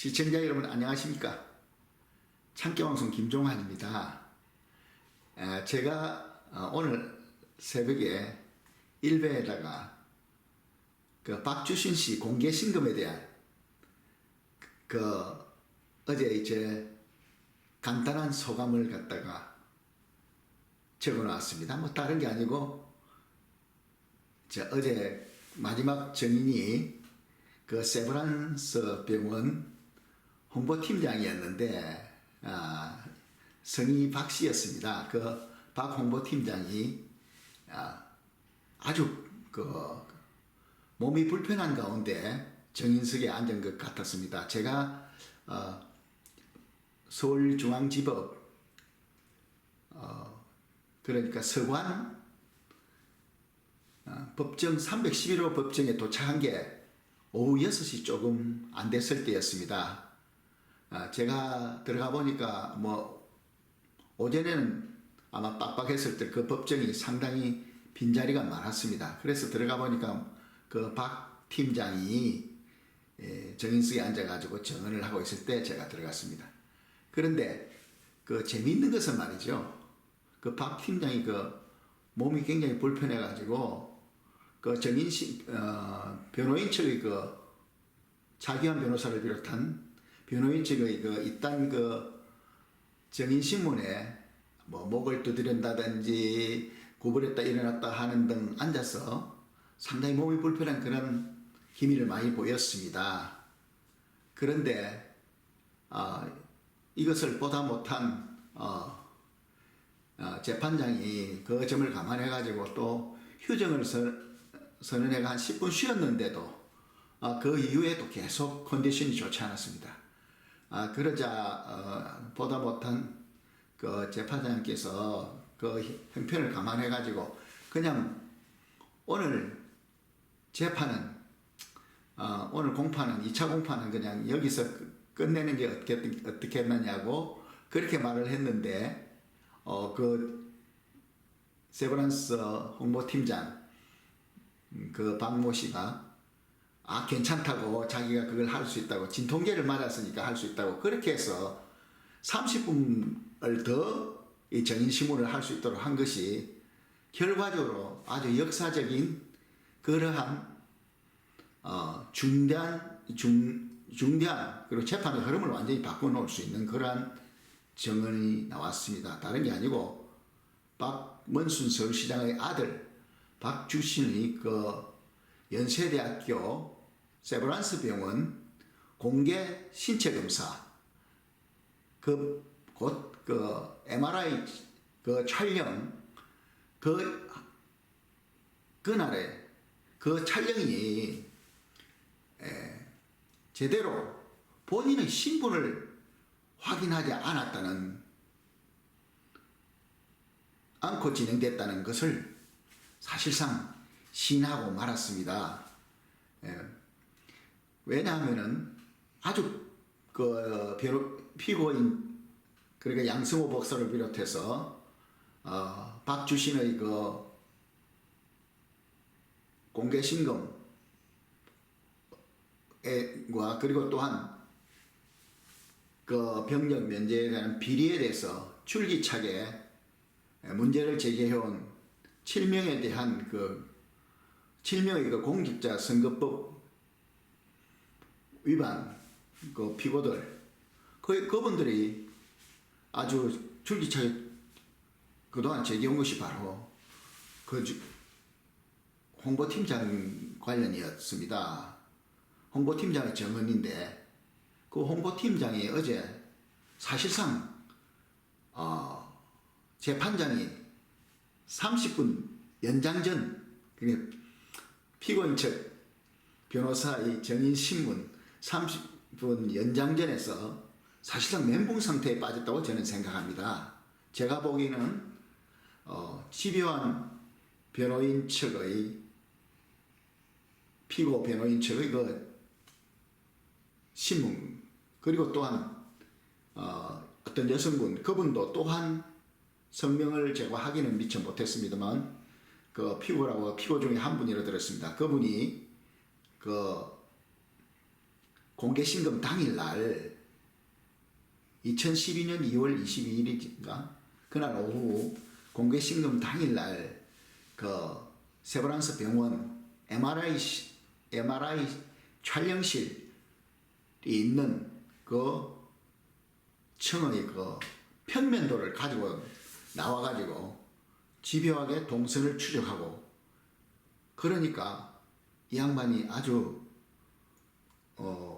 시청자 여러분 안녕하십니까? 창경방송 김종환입니다. 에, 제가 어, 오늘 새벽에 일베에다가 그 박주신 씨 공개 신금에 대한 그 어제 이제 간단한 소감을 갖다가 적어 놨습니다. 뭐 다른 게 아니고 저 어제 마지막 증인이 그 세브란스 병원 홍보팀장이었는데 아, 성이 박 씨였습니다. 그 박 홍보팀장이 아, 아주 그 몸이 불편한 가운데 정인석에 앉은 것 같았습니다. 제가 어, 서울중앙지법 어, 그러니까 서관 어, 법정 311호 법정에 도착한 게 오후 6시 조금 안 됐을 때였습니다. 아, 제가 들어가 보니까 뭐 오전에는 아마 빡빡했을 때 그 법정이 상당히 빈자리가 많았습니다. 그래서 들어가 보니까 그 박 팀장이 예, 정인석에 앉아가지고 정언을 하고 있을 때 제가 들어갔습니다. 그런데 그 재미있는 것은 말이죠. 그 박 팀장이 그 몸이 굉장히 불편해가지고 그 정인식 어, 변호인 측의 그 차기환 변호사를 비롯한 변호인 측의 그 이딴 그 정인 신문에 뭐 목을 두드린다든지 구부렸다 일어났다 하는 등 앉아서 상당히 몸이 불편한 그런 기미를 많이 보였습니다. 그런데 아, 이것을 보다 못한 어, 어, 재판장이 그 점을 감안해 가지고 또 휴정을 선, 선언해가 한 10분 쉬었는데도 아, 그 이후에도 계속 컨디션이 좋지 않았습니다. 아, 그러자 어, 보다 못한 그 재판장께서 그 형편을 감안해 가지고 그냥 오늘 재판은 어, 오늘 공판은 2차 공판은 그냥 여기서 끝- 끝내는 게 어떻게 했느냐고 그렇게 말을 했는데 어 그 세브란스 홍보팀장 음, 그 박모 씨가 아 괜찮다고 자기가 그걸 할 수 있다고 진통제를 맞았으니까 할 수 있다고 그렇게 해서 30분을 더 이 정인 신문을 할 수 있도록 한 것이 결과적으로 아주 역사적인 그러한 어, 중대한 중 중대한 그리고 재판의 흐름을 완전히 바꿔놓을 수 있는 그러한 정언이 나왔습니다. 다른 게 아니고 박문순 서울시장의 아들 박주신의 그 연세대학교 세브란스 병원 공개 신체 검사 그곧그 MRI 그 촬영 그 그날에 그 촬영이 에, 제대로 본인의 신분을 확인하지 않았다는 않고 진행됐다는 것을 사실상 시인하고 말았습니다. 예. 왜냐하면은 아주 그 피고인 그러니까 양승호 목사를 비롯해서 어, 박주신의 그 공개 신금 과 그리고 또한 그 병력 면제에 대한 비리에 대해서 줄기차게 문제를 제기해온 7명에 대한 그 7명의 그 공직자 선거법 위반 그 피고들 그 그분들이 아주 줄기차게 그동안 제기한 것이 바로 그 주- 홍보팀장 관련이었습니다. 홍보팀장의 정언인데 그 홍보팀장이 어제 사실상 어, 재판장이 30분 연장 전 그게 피고인 측 변호사의 정인 신문 30분 연장 전에서 사실상 멘붕 상태에 빠졌다고 저는 생각합니다. 제가 보기에는 어, 집요한 변호인 측의 피고 변호인 측의 그 신문 그리고 또한 어, 어떤 여성분 그분도 또한 성명을 제가 확인은 미처 못했습니다만 그 피고라고 피고 중에 한 분이라 들었습니다. 그분이 그 공개신금 당일날 2012년 2월 22일인가? 그날 오후 공개신금 당일날 그 세브란스 병원 MRI 시- MRI 촬영실이 있는 그 층의 그 평면도를 가지고 나와가지고 집요하게 동선을 추적하고 그러니까 이 양반이 아주 어,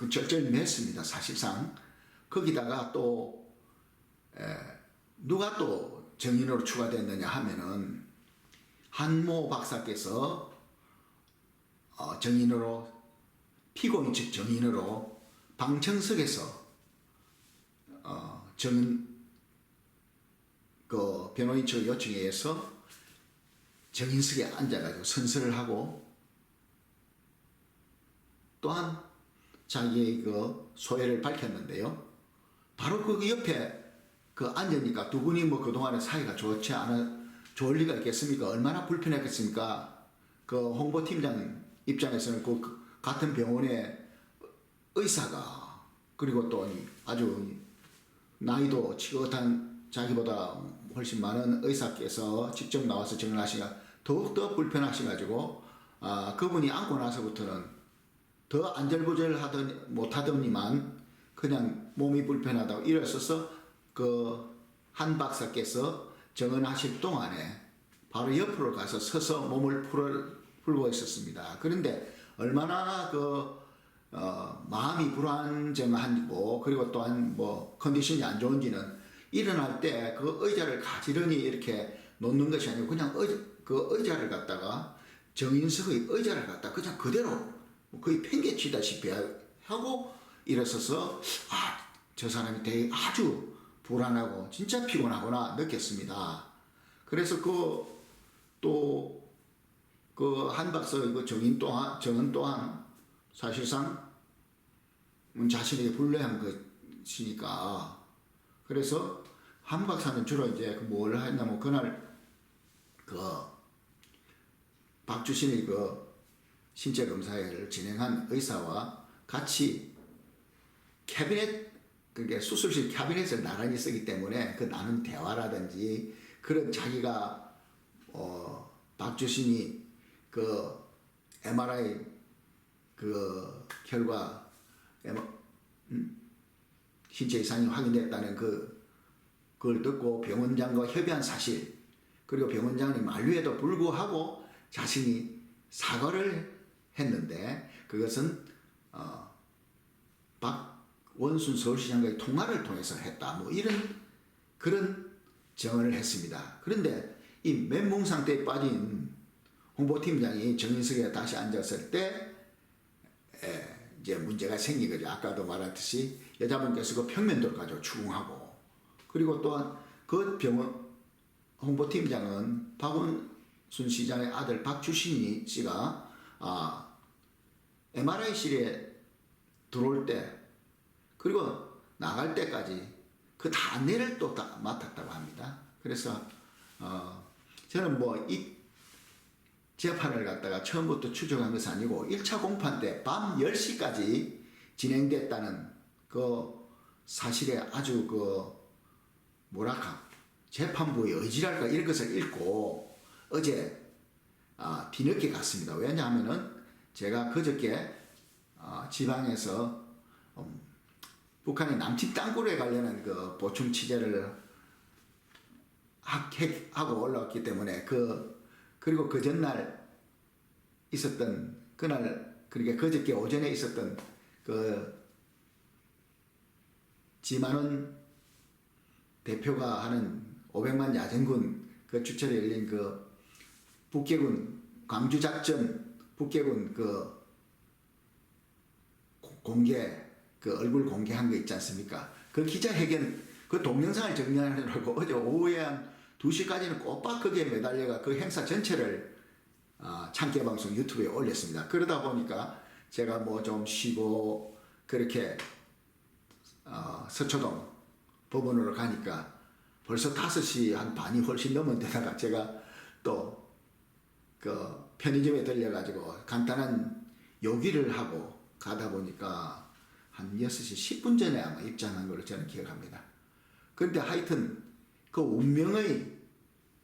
그 절절매했습니다 사실상. 거기다가 또 에, 누가 또 정인으로 추가됐느냐 하면은 한모 박사께서 어, 정인으로 피고인 측 정인으로 방청석에서 어, 정인 그 변호인 측 요청에 의해서 정인석에 앉아가지고 선서를 하고 또한 자기의 그 소회를 밝혔는데요. 바로 그 옆에 그 앉으니까 두 분이 뭐 그동안에 사이가 좋지 않아 좋을 리가 있겠습니까? 얼마나 불편했겠습니까? 그 홍보팀장 입장에서는 그그 같은 병원의 의사가 그리고 또 아주 나이도 지긋한 자기보다 훨씬 많은 의사께서 직접 나와서 정리하시가 더욱더 불편하셔가지고 아 그분이 앉고 나서부터는 더 안절부절하더니 못하더니만 그냥 몸이 불편하다고 일어서서 그 한 박사께서 정언하실 동안에 바로 옆으로 가서 서서 몸을 풀어, 풀고 있었습니다. 그런데 얼마나 그 어, 마음이 불안정하고 그리고 또한 뭐 컨디션이 안 좋은지는 일어날 때 그 의자를 가지런히 이렇게 놓는 것이 아니고 그냥 의, 그 의자를 갖다가 정인석의 의자를 갖다 그냥 그대로 거의 팽개치다시피 하고 일어서서 아 저 사람이 되게 아주 불안하고 진짜 피곤하구나 느꼈습니다. 그래서 그 또 그 한 박사의 그 정인 또한 정은 또한 사실상 자신에게 불리한 것이니까 그래서 한 박사는 주로 이제 그뭘 했냐면 그날 그 박주신이 그 신체 검사를 진행한 의사와 같이 캐비넷 그게 수술실 캐비넷을 나란히 쓰기 때문에 그 나눈 대화라든지 그런 자기가 어 박주신이 그 MRI 그 결과 음? 신체 이상이 확인됐다는 그 그걸 듣고 병원장과 협의한 사실 그리고 병원장이 만류에도 불구하고 자신이 사과를 했는데 그것은 어, 박원순 서울시장과의 통화를 통해서 했다 뭐 이런 그런 정언을 했습니다. 그런데 이 멘붕 상태에 빠진 홍보팀장이 정인석에 다시 앉았을 때 에, 이제 문제가 생긴 거죠. 아까도 말했듯이 여자분께서 그 평면도를 가지고 추궁하고 그리고 또한 그 병원 홍보팀장은 박원순 시장의 아들 박주신 씨가 아, MRI실에 들어올 때 그리고 나갈 때까지 그 다 안내를 또 다 맡았다고 합니다. 그래서 어, 저는 뭐 이 재판을 갖다가 처음부터 추적한 것은 아니고 1차 공판 때 밤 10시까지 진행됐다는 그 사실에 아주 그 뭐랄까 재판부의 의지랄까 이런 것을 읽고 어제 아, 뒤늦게 갔습니다. 왜냐하면은 제가 그저께 아, 지방에서 음, 북한의 남측 땅굴에 관련한 그 보충 취재를 하고 올라왔기 때문에 그 그리고 그 전날 있었던 그날 그러니까 그저께 오전에 있었던 그 지만원 대표가 하는 500만 야전군 그 주철에 열린 그 북계군 광주 작전 북계군 그 고- 공개 그 얼굴 공개한 거 있지 않습니까? 그 기자회견 그 동영상을 정리하려고 어제 오후에 한 2시까지는 꼬박 거기에 매달려가 그 행사 전체를 아, 참깨 방송 유튜브에 올렸습니다. 그러다 보니까 제가 뭐 좀 쉬고 그렇게 어, 서초동 법원으로 가니까 벌써 5시 한 반이 훨씬 넘은 데다가 제가 또그 편의점에 들려가지고 간단한 요기를 하고 가다 보니까 한 6시 10분 전에 아마 입장한 걸로 저는 기억합니다. 그런데 하여튼 그 운명의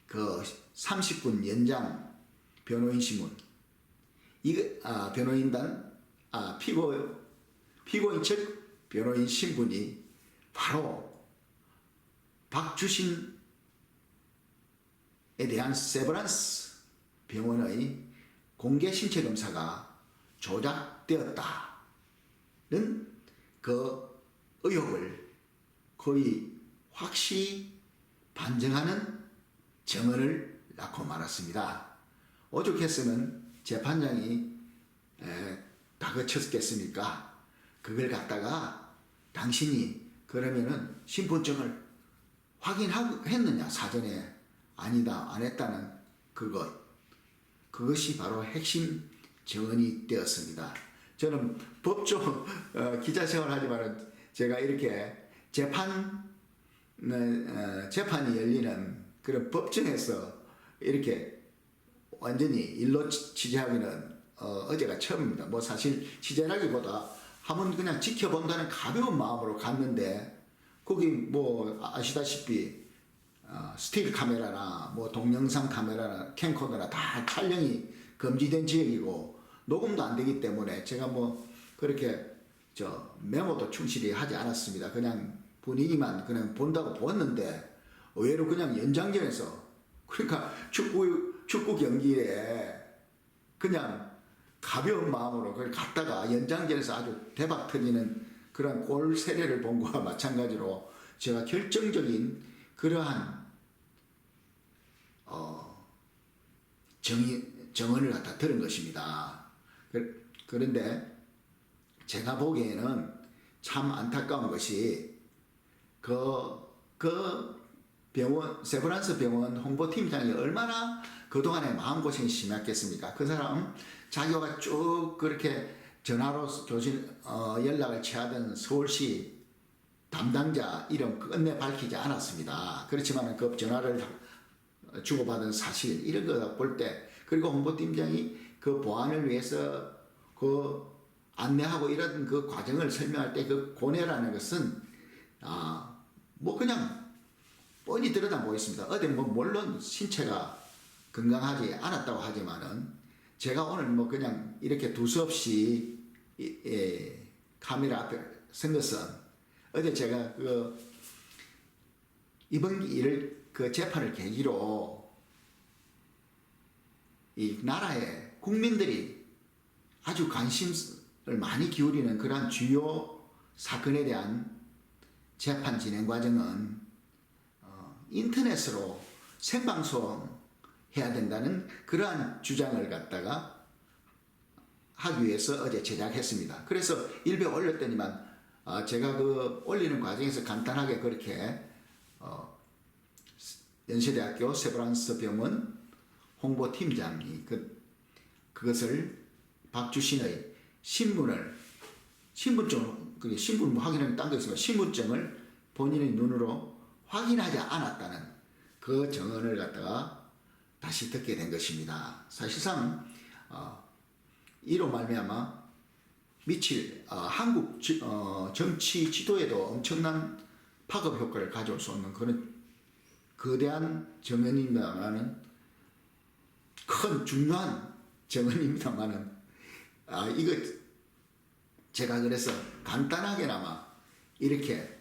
그 30분 연장 변호인 신문 이거 아 변호인단 아 피고 피고인 측 변호인 신분이 바로 박주신에 대한 세브란스 병원의 공개 신체 검사가 조작되었다는 그 의혹을 거의 확실히 반증하는 증언을 낳고 말았습니다. 오죽했으면 재판장이 에, 다그쳤겠습니까? 그걸 갖다가 당신이 그러면은 신분증을 확인했느냐 사전에 아니다 안 했다는 그것 그것이 바로 핵심 증언이 되었습니다. 저는 법조 어, 기자 생활하지만은 제가 이렇게 재판 어, 재판이 열리는 그런 법정에서 이렇게 완전히 일로 취- 취재하기는 어, 제가 처음입니다. 뭐 사실 취재라기보다 한번 그냥 지켜본다는 가벼운 마음으로 갔는데 거기 뭐 아시다시피 어, 스틸 카메라나 뭐 동영상 카메라나 캠코더나 다 촬영이 금지된 지역이고 녹음도 안 되기 때문에 제가 뭐 그렇게 저 메모도 충실히 하지 않았습니다. 그냥 분위기만 그냥 본다고 보았는데 의외로 그냥 연장전에서 그러니까 축구 축구 경기에 그냥 가벼운 마음으로 그걸 갔다가 연장전에서 아주 대박 터지는 그런 골 세례를 본 거와 마찬가지로 제가 결정적인 그러한 어 정의 정언을 갖다 들은 것입니다. 그- 그런데 제가 보기에는 참 안타까운 것이 그, 그 병원, 세브란스 병원 홍보팀장이 얼마나 그동안에 마음고생이 심했겠습니까? 그 사람 자기가 쭉 그렇게 전화로 조신, 어, 연락을 취하던 서울시 담당자 이름 끝내 밝히지 않았습니다. 그렇지만 그 전화를 주고받은 사실 이런 거 볼 때 그리고 홍보팀장이 그 보안을 위해서 그 안내하고 이런 그 과정을 설명할 때 그 고뇌라는 것은 아 뭐 그냥 뻔히 들여다 보겠습니다. 어디 뭐 물론 신체가 건강하지 않았다고 하지만은 제가 오늘 뭐 그냥 이렇게 두서없이 이- 예, 카메라 앞에 선 것은 어제 제가 그 이번 일을 그 재판을 계기로 이 나라의 국민들이 아주 관심을 많이 기울이는 그러한 주요 사건에 대한 재판 진행 과정은 어, 인터넷으로 생방송 해야 된다는 그러한 주장을 갖다가 하기 위해서 어제 제작했습니다. 그래서 일배 올렸더니만 아, 제가 그 올리는 과정에서 간단하게 그렇게 어, 연세대학교 세브란스 병원 홍보팀장이 그 그것을 박주신의 신분을 신분증 그 신분 뭐 확인하는 딴거 있으면 신분증을 본인의 눈으로 확인하지 않았다는 그 정언을 갖다가 다시 듣게 된 것입니다. 사실상 어, 이로 말미암아 미칠 어, 한국 지- 어, 정치 지도에도 엄청난 파급 효과를 가져올 수 없는 그런 거대한 정언입니다만은 큰 중요한 정언입니다만은 아 이거 제가 그래서 간단하게나마 이렇게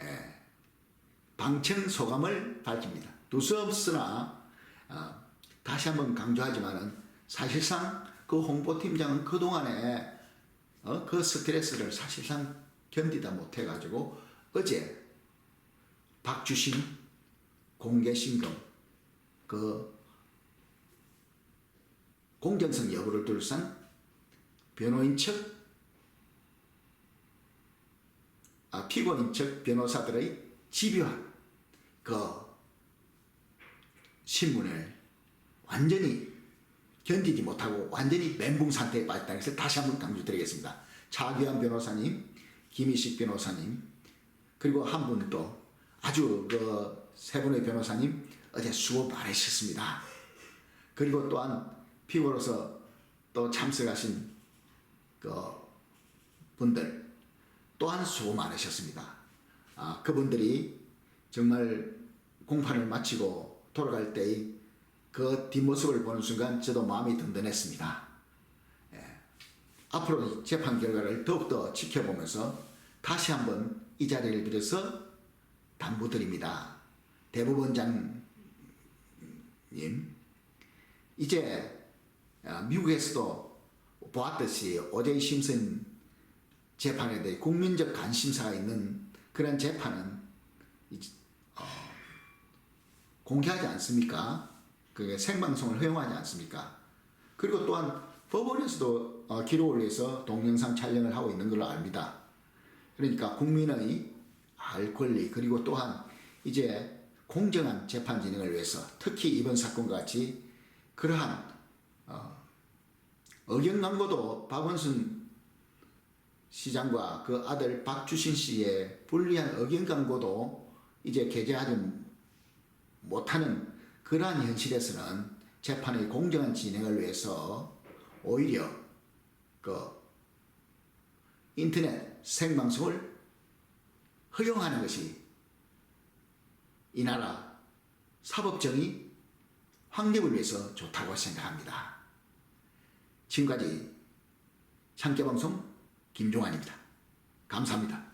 예, 방청 소감을 밝힙니다. 두서없으나 아, 다시 한번 강조하지만은 사실상 그 홍보팀장은 그 동안에 어, 그 스트레스를 사실상 견디다 못해가지고 어제 박주신 공개 신금 그 공정성 여부를 둘러싼 변호인 측 아, 피고인 측 변호사들의 집요한 그 신문을 완전히 견디지 못하고 완전히 멘붕 상태에 빠졌다는 것을 다시 한번 강조드리겠습니다. 차규환 변호사님, 김희식 변호사님, 그리고 한 분 또 아주 그 세 분의 변호사님 어제 수고 많으셨습니다. 그리고 또한 피고로서 또 참석하신 그 분들 또한 수고 많으셨습니다. 아, 그분들이 정말 공판을 마치고 돌아갈 때의 그 뒷모습을 보는 순간 저도 마음이 든든했습니다. 예. 앞으로 재판 결과를 더욱더 지켜보면서 다시 한번 이 자리를 빌어서 당부드립니다. 대법원장님, 이제 아, 미국에서도 보았듯이 오제이 심슨 재판에 대해 국민적 관심사가 있는 그런 재판은 어, 공개하지 않습니까? 그게 생방송을 허용하지 않습니까? 그리고 또한 법원에서도 어, 기록을 위해서 동영상 촬영을 하고 있는 걸로 압니다. 그러니까 국민의 알 권리 그리고 또한 이제 공정한 재판 진행을 위해서 특히 이번 사건과 같이 그러한 어, 의경광고도 박원순 시장과 그 아들 박주신 씨의 불리한 의견 광고도 이제 게재하지 못하는 그러한 현실에서는 재판의 공정한 진행을 위해서 오히려 그 인터넷 생방송을 허용하는 것이 이 나라 사법정의 확립을 위해서 좋다고 생각합니다. 지금까지 참깨방송 김종환입니다. 감사합니다.